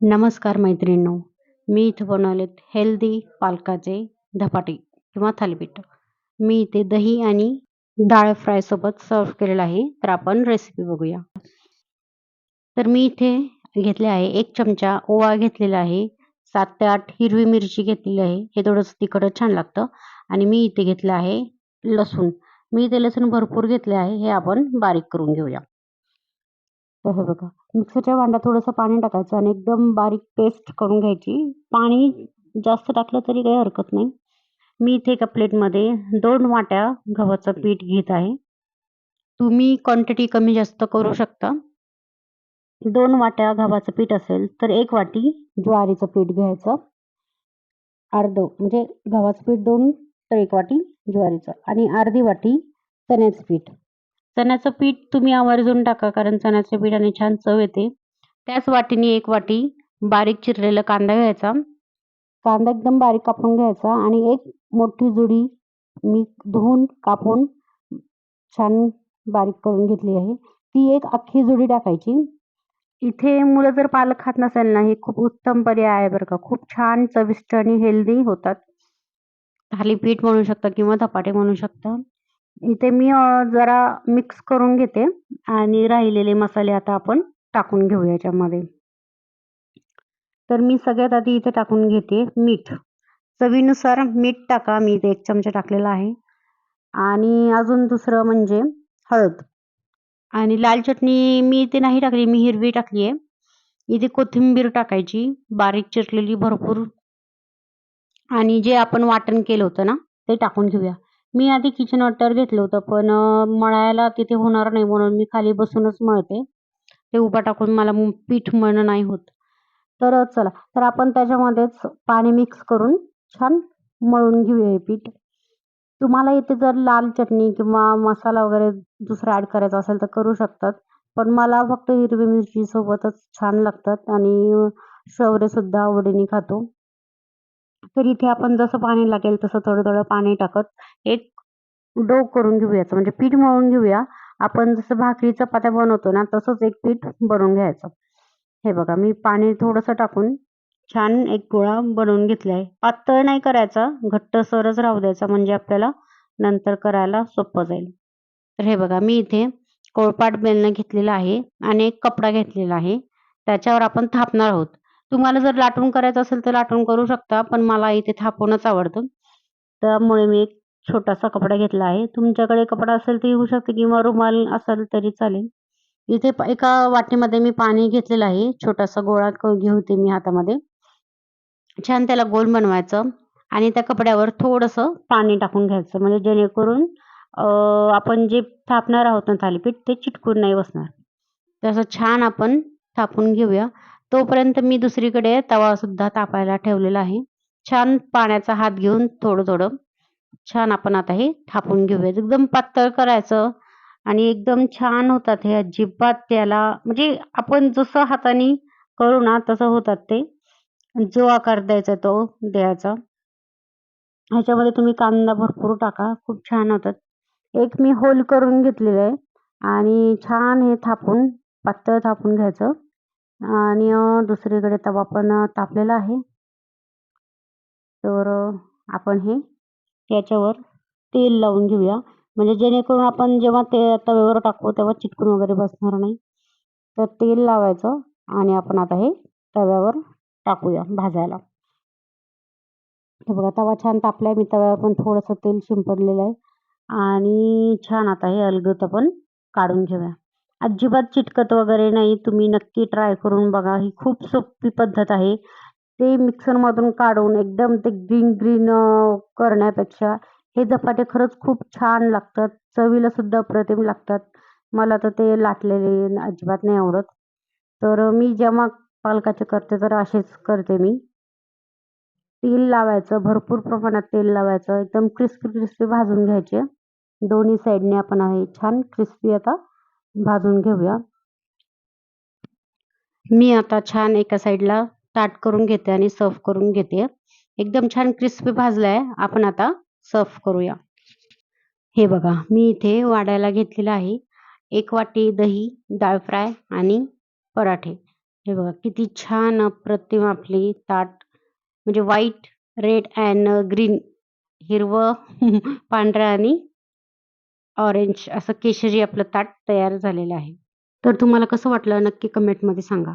नमस्कार मैत्रिणींनो मी इथं बनवलेत हेल्दी पालकाचे धपाटे किंवा थालीपीठ. मी इथे दही आणि डाळ फ्राय सोबत सर्व केलेलं आहे तर आपण रेसिपी बघूया. तर मी इथे घेतले आहे एक चमचा ओवा घेतलेला आहे सात ते आठ हिरवी मिरची घेतलेली आहे हे थोडंसं तिखट छान लागतं. आणि मी इथे घेतलं आहे लसूण. मी इथे लसूण भरपूर घेतले आहे हे आपण बारीक करून घेऊया. तर हे बघा. मिक्सरच्या भांड्यात थोडंसं पाणी टाकायचं आणि एकदम बारीक पेस्ट करून घ्यायची. पाणी जास्त टाकलं तरी काही हरकत नाही. मी इथे एका प्लेटमध्ये दोन वाट्या गव्हाचं पीठ घेत आहे. तुम्ही क्वांटिटी कमी जास्त करू शकता. दोन वाट्या गव्हाचं पीठ असेल तर एक वाटी ज्वारीचं पीठ घ्यायचं. अर्ध म्हणजे गव्हाचं पीठ दोन तर एक वाटी ज्वारीचं आणि अर्धी वाटी चण्याचं पीठ. चण्याचं पीठ तुम्ही आवर्जून टाका कारण चण्याचं पीठाने छान चव येते. त्याच वाटीने एक वाटी बारीक चिरलेला कांदा घ्यायचा. कांदा एकदम बारीक कापून घ्यायचा आणि एक मोठी जुडी मी धुवून कापून छान बारीक करून घेतली आहे. ती एक अख्खी जुडी टाकायची. इथे मुलं जर पालक खात नसेल ना हे खूप उत्तम पर्याय आहे बरं का. खूप छान चविष्ट आणि हेल्दी होतात. थालीपीठ म्हणू शकता किंवा धपाटे म्हणू शकता. इथे मी जरा मिक्स करून घेते आणि राहिलेले मसाले आता आपण टाकून घेऊ याच्यामध्ये. तर मी सगळ्यात आधी इथे टाकून घेते मीठ. चवीनुसार मीठ टाका मी इथे एक चमचा टाकलेला आहे. आणि अजून दुसरं म्हणजे हळद. आणि लाल चटणी मी इथे नाही टाकली मी हिरवी टाकली आहे. इथे कोथिंबीर टाकायची बारीक चिरलेली भरपूर. आणि जे आपण वाटण केलं होतं ना ते टाकून घेऊया. मी आधी किचन अट्टर घेतलं होतं पण मळायला तिथे होणार नाही म्हणून मी खाली बसूनच मळते. ते उभा टाकून मला पीठ मळणं नाही होत. तर चला तर आपण त्याच्यामध्येच पाणी मिक्स करून छान मळून घेऊया हे पीठ. तुम्हाला इथे जर लाल चटणी किंवा मसाला वगैरे दुसरा ॲड करायचा असेल तर करू शकतात. पण मला फक्त हिरवी मिरची सोबतच छान लागतात आणि सुद्धा आवडीने खातो. तर इथे आपण जसं पाणी लागेल तसं थोडं थोडं पाणी टाकत एक डो करून घेऊयाचं. म्हणजे पीठ मळून घेऊया. आपण जसं भाकरी चपात्या बनवतो ना तसंच एक पीठ बनवून घ्यायचं. हे बघा मी पाणी थोडंसं टाकून छान एक गोळा बनवून घेतला आहे पातळ नाही करायचा घट्ट सरच राहू द्यायचा म्हणजे आपल्याला नंतर करायला सोपं जाईल. तर हे बघा मी इथे कोळपाट बेलणं घेतलेलं आहे आणि एक कपडा घेतलेला आहे. त्याच्यावर आपण थापणार आहोत. तुम्हाला जर लाटून करायचं असेल तर लाटून करू शकता पण मला इथे थापूनच आवडतं. त्यामुळे मी एक छोटासा कपडा घेतला आहे. तुमच्याकडे कपडा असेल तर येऊ शकते किंवा रुमाल असेल तरी चालेल. इथे एका वाटीमध्ये मी पाणी घेतलेलं आहे. छोटासा गोळा घेऊते मी हातामध्ये. छान त्याला गोल बनवायचं आणि त्या कपड्यावर थोडंसं पाणी टाकून घ्यायचं. म्हणजे जेणेकरून आपण जे थापणार आहोत ना थालीपीठ ते चिटकून नाही बसणार. तसं छान आपण थापून घेऊया. तोपर्यंत मी दुसरीकडे तवा सुद्धा तापायला ठेवलेला आहे. छान पाण्याचा हात घेऊन थोडं थोडं छान आपण आता हे थापून घेऊया एकदम पातळ करायचं आणि एकदम छान होतात हे अजिबात त्याला म्हणजे आपण जसं हाताने करू ना तसं होतात ते. जो आकार द्यायचा तो द्यायचा. ह्याच्यामध्ये तुम्ही कांदा भरपूर टाका खूप छान होतात. एक मी होल करून घेतलेलं आहे आणि छान हे थापून पातळ थापून घ्यायचं. आणि दुसरीकडे तवा पण तापलेला आहे. तर आपण हे त्याच्यावर तेल लावून घेऊया. म्हणजे जेणेकरून आपण जेव्हा ते तव्यावर टाकू तेव्हा चिटकून वगैरे बसणार नाही. तर तेल लावायचं आणि आपण आता हे तव्यावर टाकूया भाजायला. हे बघा तवा छान तापलाय. मी तव्यावर पण थोडंसं तेल शिंपडलेलं आहे. आणि छान आता हे अलगत आपण काढून घेऊया. अजिबात चिटकत वगैरे नाही. तुम्ही नक्की ट्राय करून बघा. ही खूप सोपी पद्धत आहे. ते मिक्सरमधून काढून एकदम ते ग्रीन ग्रीन करण्यापेक्षा हे धपाटे खरंच खूप छान लागतात. चवीला सुद्धा अप्रतिम लागतात. मला तर ते लाटलेले अजिबात नाही आवडत. तर मी जेव्हा पालकाचे करते तर असेच करते मी. तेल लावायचं भरपूर प्रमाणात तेल लावायचं. एकदम क्रिस्पी क्रिस्पी भाजून घ्यायचे. दोन्ही साईडने आपण आहे. छान क्रिस्पी आता भाजून घेऊया. मी आता छान एका साईडला ताट करून घेते आणि सर्व करून घेते. एकदम छान क्रिस्पी भाजलाय. आपण आता सर्व करूया. हे बघा मी इथे वाढायला घेतलेलं आहे. एक वाटी दही डाळ फ्राय आणि पराठे. हे बघा किती छान अप्रतिम आपली ताट. म्हणजे व्हाईट रेड अँड ग्रीन हिरवं पांढरं आणि ऑरेंज असं केशरी आपलं ताट तयार झालेलं आहे. तर तुम्हाला कसं वाटलं? नक्की कमेंटमध्ये सांगा.